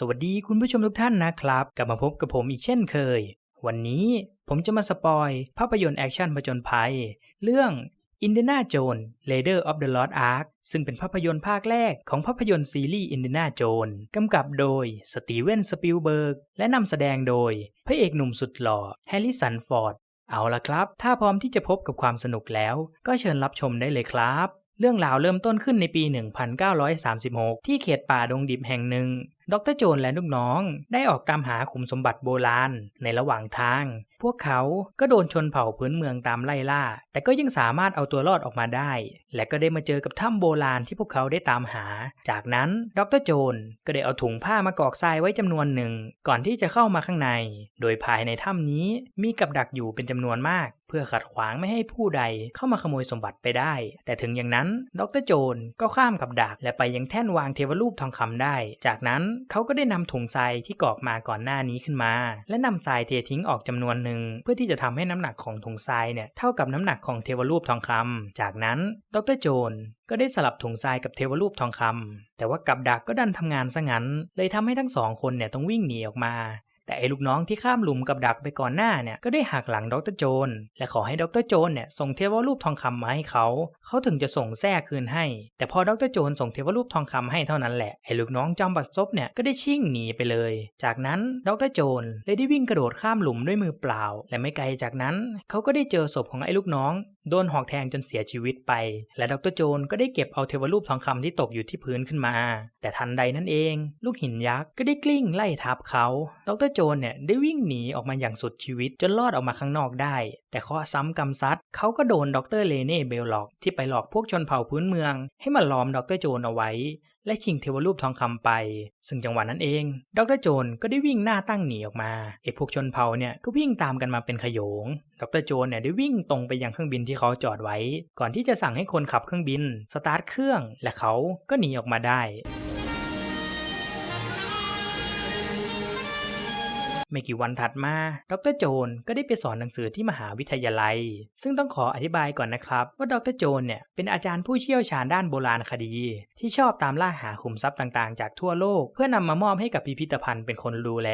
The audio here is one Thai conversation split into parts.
สวัสดีคุณผู้ชมทุกท่านนะครับ กลับมาพบกับผมอีกเช่นเคย วันนี้ผมจะมาสปอยภาพยนตร์แอคชั่นผจญภัย เรื่อง Indiana Jones Leader of the Lost Ark ซึ่งเป็นภาพยนตร์ภาคแรกของภาพยนตร์ซีรีส์ Indiana Jones กำกับโดยสตีเวนสปิลเบิร์กและนำแสดงโดย พระเอกหนุ่มสุดหล่อแฮร์ริสันฟอร์ด เอาละครับ ถ้าพร้อมที่จะพบกับความสนุกแล้ว ก็เชิญรับชมได้เลยครับ เรื่องราวเริ่มต้นขึ้นในปี 1936 ที่เขตป่าดงดิบแห่งหนึ่ง ดรโจนและลูกน้องได้ออกตามหาขุมสมบัติโบราณในระหว่างทาง พวกเขาก็โดนชนเผ่าพื้นเมืองตามไล่ล่า แต่ก็ยังสามารถเอาตัวรอดออกมาได้ และก็ได้มาเจอกับถ้ำโบราณที่พวกเขาได้ตามหา จากนั้นดรโจนก็ได้เอาถุงผ้ามากอกทรายไว้จำนวนหนึ่ง ก่อนที่จะเข้ามาข้างใน โดยภายในถ้ำนี้มีกับดักอยู่เป็นจำนวนมาก เพื่อขัดขวางไม่ให้ผู้ใดเข้ามาขโมยสมบัติไปได้ แต่ถึงอย่างนั้นดรโจนก็ข้ามกับดักและไปยังแท่นวางเทวรูปทองคำได้ จากนั้นเขาก็ได้นำถุงทรายที่กรอกมาก่อนหน้านี้ขึ้นมา และนำทรายเททิ้งออกจำนวนหนึ่งเพื่อที่จะทำให้น้ำหนักของถุงทรายเนี่ยเท่ากับน้ำหนักของเทวรูปทองคำจากนั้นดรโจนก็ได้สลับถุงทรายกับเทวรูปทองคำแต่ว่ากับดักก็ดันทำงานซะงั้น เลยทำให้ทั้งสองคนเนี่ยต้องวิ่งหนีออกมา แต่ไอ้ลูกน้องที่ข้ามหลุมกับดักไปก่อนหน้าเนี่ยก็ได้หักหลังดรโจน และขอให้ดรโจนเนี่ยส่งเทวรูปทองคำมาให้เขา เขาถึงจะส่งแท้คืนให้ แต่พอดรโจนส่งเทวรูปทองคำให้เท่านั้นแหละไอ้ลูกน้องจอมบัดซบเนี่ยก็ได้ชิ่งหนีไปเลย จากนั้นดรโจนเลยได้วิ่งกระโดดข้ามหลุมด้วยมือเปล่า และไม่ไกลจากนั้นเขาก็ได้เจอศพของไอ้ลูกน้อง โดนหอกแทงจนเสียชีวิตไป และดรโจนก็ได้เก็บเอาเทวรูปทองคำที่ตกอยู่ที่พื้นขึ้นมา แต่ทันใดนั้นเอง ลูกหินยักษ์ก็ได้กลิ้งไล่ทับเขา ดรโจนเนี่ยได้วิ่งหนีออกมาอย่างสุดชีวิตจนรอดออกมาข้างนอกได้ แต่ข้อซ้ำกรรมซัดเขาก็โดนดรเลเน่เบลล็อกที่ไปหลอกพวกชนเผ่าพื้นเมือง ให้มาล้อมดรโจนเอาไว้ และชิงเทวรูปทองคำไป ซึ่งจังหวะนั้นเอง ดรโจนก็ได้วิ่งหน้าตั้งหนีออกมาไอ้พวกชนเผ่าเนี่ยก็วิ่งตามกันมาเป็นขโยง ดรโจนเนี่ยได้วิ่งตรงไปยังเครื่องบินที่เขาจอดไว้ ก่อนที่จะสั่งให้คนขับเครื่องบิน สตาร์ทเครื่องและเขาก็หนีออกมาได้ ไม่กี่วันถัดมา ดรโจนก็ได้ไปสอนหนังสือที่มหาวิทยาลัย ซึ่งต้องขออธิบายก่อนนะครับ ว่าดรโจนเนี่ยเป็นอาจารย์ผู้เชี่ยวชาญด้านโบราณคดี ที่ชอบตามล่าหาขุมทรัพย์ต่างๆ จากทั่วโลก เพื่อนำมามอบให้กับพิพิธภัณฑ์เป็นคนดูแล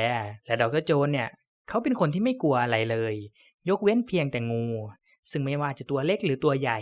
และดรโจนเนี่ยเขาเป็นคนที่ไม่กลัวอะไรเลย ยกเว้นเพียงแต่งู ซึ่งไม่ว่าจะตัวเล็กหรือตัวใหญ่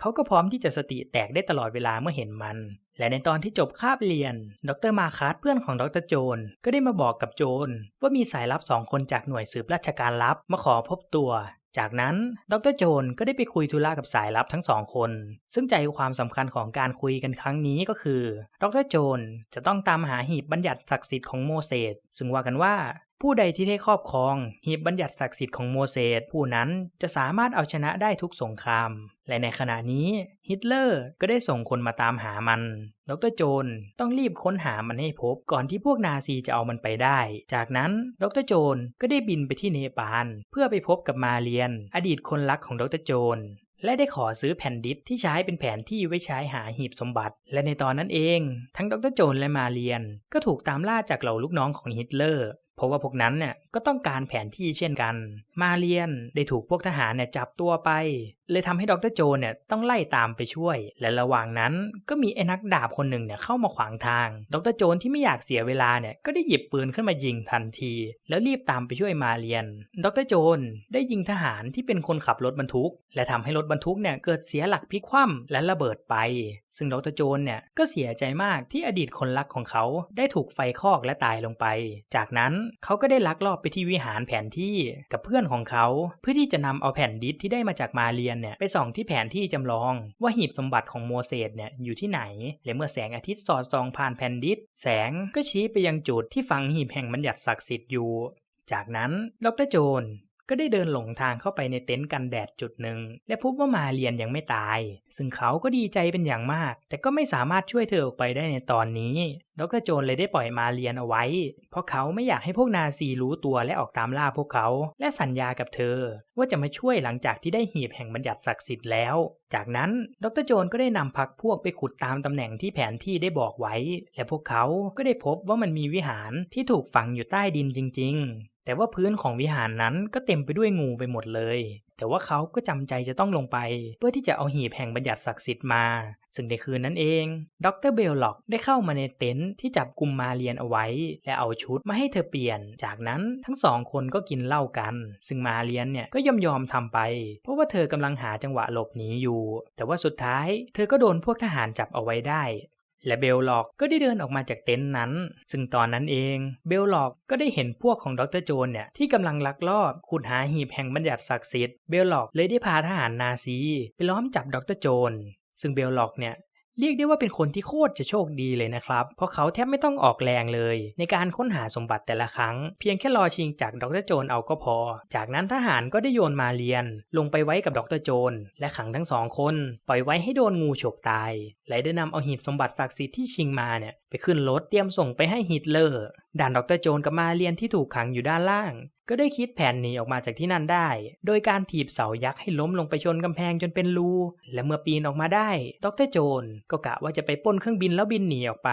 เขาก็พร้อมที่จะสติแตกได้ตลอดเวลาเมื่อเห็นมัน และในตอนที่จบคาบเรียน ดรมาคัสเพื่อนของดรโจน ก็ได้มาบอกกับโจน ว่ามีสายลับสองคนจากหน่วยสืบราชการลับมาขอพบตัว จากนั้น ดรโจนก็ได้ไปคุยธุระกับสายลับทั้งสองคน ซึ่งใจความสำคัญของการคุยกันครั้งนี้ก็คือ ดรโจนจะต้องตามหาหีบบัญญัติศักดิ์สิทธิ์ของโมเสส ซึ่งว่ากันว่า ผู้ใดที่ได้ครอบครองหีบบัญญัติศักดิ์สิทธิ์ของโมเสสผู้นั้นจะสามารถเอาชนะได้ทุกสงคราม และในขณะนี้ฮิตเลอร์ก็ได้ส่งคนมาตามหามัน ดรโจนต้องรีบค้นหามันให้พบก่อนที่พวกนาซีจะเอามันไปได้ จากนั้นดรโจนก็ได้บินไปที่เนปาลเพื่อไปพบกับมาเรียน อดีตคนรักของดรโจนและได้ขอซื้อแผ่นดิสที่ใช้เป็นแผนที่ไว้ใช้หาหีบสมบัติ และในตอนนั้นเอง ทั้งดรโจนและมาเรียน ก็ถูกตามล่าจากเหล่าลูกน้องของฮิตเลอร์ เพราะว่าพวกนั้นเนี่ยก็ต้องการแผนที่เช่นกัน มาเรียนได้ถูกพวกทหารเนี่ยจับตัวไป เลยทำให้ดรโจนเนี่ยต้องไล่ตามไปช่วย และระหว่างนั้นก็มีไอ้นักดาบคนหนึ่งเนี่ยเข้ามาขวางทาง ดรโจนที่ไม่อยากเสียเวลาเนี่ยก็ได้หยิบปืนขึ้นมายิงทันที แล้วรีบตามไปช่วยมาเรียน ดรโจนได้ยิงทหารที่เป็นคนขับรถบรรทุก และทำให้รถบรรทุกเนี่ยเกิดเสียหลักพลิกคว่ำและระเบิดไป ซึ่งดรโจนเนี่ยก็เสียใจมากที่อดีตคนรักของเขาได้ถูกไฟคอกและตายลงไป จากนั้นเขาก็ได้ลักลอบไปที่วิหารแผนที่กับเพื่อนของเขา เพื่อที่จะนำเอาแผ่นดิสที่ได้มาจากมาเรียนเนี่ยไปส่องที่แผนที่จำลอง ว่าหีบสมบัติของโมเสสเนี่ยอยู่ที่ไหน และเมื่อแสงอาทิตย์สอดส่องผ่านแผ่นดิสแสงก็ชี้ไปยังจุดที่ฝังหีบแห่งบัญญัติศักดิ์สิทธิ์อยู่ จากนั้น ดรโจน ก็ได้เดินหลงทางเข้าไปในเต็นท์กันแดดจุดหนึ่ง และพบว่ามาเรียนยังไม่ตาย ซึ่งเขาก็ดีใจเป็นอย่างมาก แต่ก็ไม่สามารถช่วยเธอออกไปได้ในตอนนี้ ดรโจนเลยได้ปล่อยมาเรียนเอาไว้ เพราะเขาไม่อยากให้พวกนาซีรู้ตัวและออกตามล่าพวกเขา และสัญญากับเธอ ว่าจะมาช่วยหลังจากที่ได้หีบแห่งบัญญัติศักดิ์สิทธิ์แล้ว จากนั้น ดรโจนก็ได้นำพักพวกไปขุดตามตำแหน่งที่แผนที่ได้บอกไว้ และพวกเขาก็ได้พบว่ามันมีวิหารที่ถูกฝังอยู่ใต้ดินจริงๆ แต่ว่าพื้นของวิหารนั้นก็เต็มไปด้วยงูไปหมดเลย แต่ว่าเขาก็จำใจจะต้องลงไป เพื่อที่จะเอาหีบแห่งบัญญัติศักดิ์สิทธิ์มา ซึ่งในคืนนั้นเอง ดรเบลล็อกได้เข้ามาในเต็นท์ที่จับกลุ่มมาเรียนเอาไว้ และเอาชุดมาให้เธอเปลี่ยน จากนั้นทั้งสองคนก็กินเหล้ากัน ซึ่งมาเรียนเนี่ยก็ยอมยอมทำไป เพราะว่าเธอกำลังหาจังหวะหลบหนีอยู่ แต่ว่าสุดท้าย เธอก็โดนพวกทหารจับเอาไว้ได้ และเบลล็อกก็ได้เดินออกมาจากเต็นท์นั้น ซึ่งตอนนั้นเอง เบลล็อกก็ได้เห็นพวกของดรโจนเนี่ยที่กำลังลักลอบขุดหาหีบแห่งบัญญัติศักดิ์สิทธิ์ เบลล็อกเลยได้พาทหารนาซีไปล้อมจับดรโจนซึ่งเบลล็อกเนี่ย เรียกได้ว่าเป็นคนที่โคตรจะโชคดีเลยนะครับ เพราะเขาแทบไม่ต้องออกแรงเลย ในการค้นหาสมบัติแต่ละครั้ง เพียงแค่รอชิงจากดรโจนเอาก็พอ จากนั้นทหารก็ได้โยนมาเรียน ลงไปไว้กับดรโจน และขังทั้งสองคน ปล่อยไว้ให้โดนงูฉกตาย และได้นำเอาหีบสมบัติศักดิ์สิทธิ์ที่ชิงมาเนี่ยไปขึ้นรถเตรียมส่งไปให้ฮิตเลอร์ ด่านดรโจนกับมาเรียนที่ถูกขังอยู่ด้านล่าง ก็ได้คิดแผนหนีออกมาจากที่นั่นได้ โดยการถีบเสายักษ์ให้ล้มลงไปชนกำแพงจนเป็นรู และเมื่อปีนออกมาได้ ดรโจนก็กะว่าจะไปป้นเครื่องบินแล้วบินหนีออกไป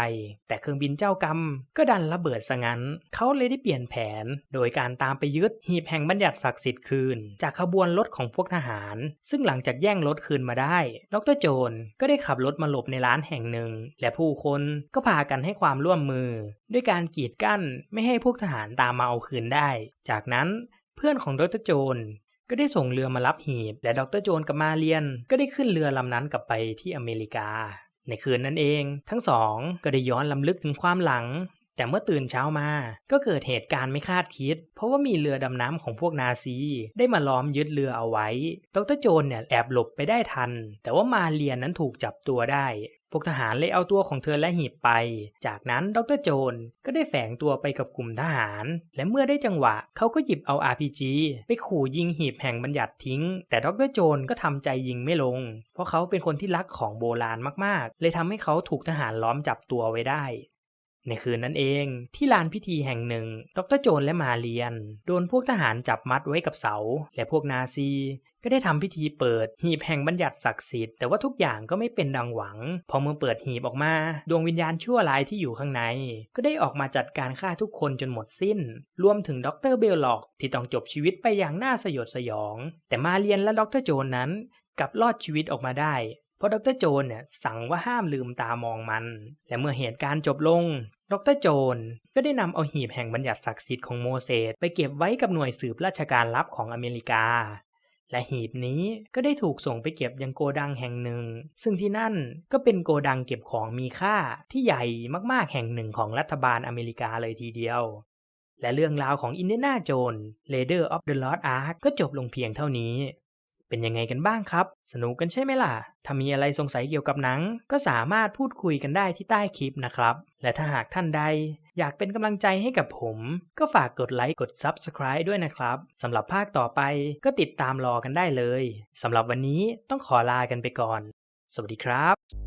แต่เครื่องบินเจ้ากรรม ก็ดันระเบิดซะงั้น เขาเลยได้เปลี่ยนแผน โดยการตามไปยึดหีบแห่งบัญญัติศักดิ์สิทธิ์คืน จากขบวนรถของพวกทหาร ซึ่งหลังจากแย่งรถคืนมาได้ ดรโจนก็ได้ขับรถมาหลบในร้านแห่งหนึ่ง และผู้คนก็พากันให้ความร่วมมือด้วยการกีดกั้นไม่ให้พวกทหารตามมาเอาคืนได้ จากนั้นเพื่อนของดรโจนก็ได้ส่งเรือมารับหีบ และดรโจนกับมาเรียน ก็ได้ขึ้นเรือลำนั้นกลับไปที่อเมริกา ในคืนนั้นเอง ทั้งสองก็ได้ย้อนลำลึกถึงความหลัง แต่เมื่อตื่นเช้ามา ก็เกิดเหตุการณ์ไม่คาดคิด เพราะว่ามีเรือดำน้ำของพวกนาซี ได้มาล้อมยึดเรือเอาไว้ ดรโจนเนี่ยแอบหลบไปได้ทัน แต่ว่ามาเรียนนั้นถูกจับตัวได้ พวกทหารเลยเอาตัวของเธอและหีบไป จากนั้นดรโจนก็ได้แฝงตัวไปกับกลุ่มทหาร และเมื่อได้จังหวะเขาก็หยิบเอา RPG ไปขู่ยิงหีบแห่งบัญญัติทิ้ง แต่ดรโจนก็ทำใจยิงไม่ลง เพราะเขาเป็นคนที่รักของโบราณมากๆ เลยทำให้เขาถูกทหารล้อมจับตัวไว้ได้ ในคืนนั้นเองที่ลานพิธีแห่งหนึ่ง ดรโจนและมาเรียน โดนพวกทหารจับมัดไว้กับเสา และพวกนาซี ก็ได้ทำพิธีเปิดหีบแห่งบัญญัติศักดิ์สิทธิ์แต่ว่าทุกอย่างก็ไม่เป็นดังหวัง พอเมื่อเปิดหีบออกมา ดวงวิญญาณชั่วร้ายที่อยู่ข้างใน ก็ได้ออกมาจัดการฆ่าทุกคนจนหมดสิ้น รวมถึงดรเบลล็อก ที่ต้องจบชีวิตไปอย่างน่าสยดสยอง แต่มาเรียนและดรโจนนั้นกลับรอดชีวิตออกมาได้ เพราะดรโจนเนี่ยสั่งว่าห้ามลืมตามองมัน และเมื่อเหตุการณ์จบลง ดรโจนก็ได้นำเอาหีบแห่งบัญญัติศักดิ์สิทธิ์ของโมเสสไปเก็บไว้กับหน่วยสืบราชการลับของอเมริกา และหีบนี้ก็ได้ถูกส่งไปเก็บยังโกดังแห่งหนึ่ง ซึ่งที่นั่นก็เป็นโกดังเก็บของมีค่าที่ใหญ่มากๆแห่งหนึ่งของรัฐบาลอเมริกาเลยทีเดียว และเรื่องราวของอินเดน่าโจน Leader of the Lost Ark ก็จบลงเพียงเท่านี้ เป็นยังไงกันบ้างครับ สนุกกันใช่ไหมล่ะ ถ้ามีอะไรสงสัยเกี่ยวกับหนัง ก็สามารถพูดคุยกันได้ที่ใต้คลิปนะครับ และถ้าหากท่านใด อยากเป็นกำลังใจให้กับผม ก็ฝากกดไลค์กด Subscribe ด้วยนะครับสำหรับภาคต่อไปก็ติดตามรอกันได้เลยสำหรับวันนี้ต้องขอลากันไปก่อน สวัสดีครับ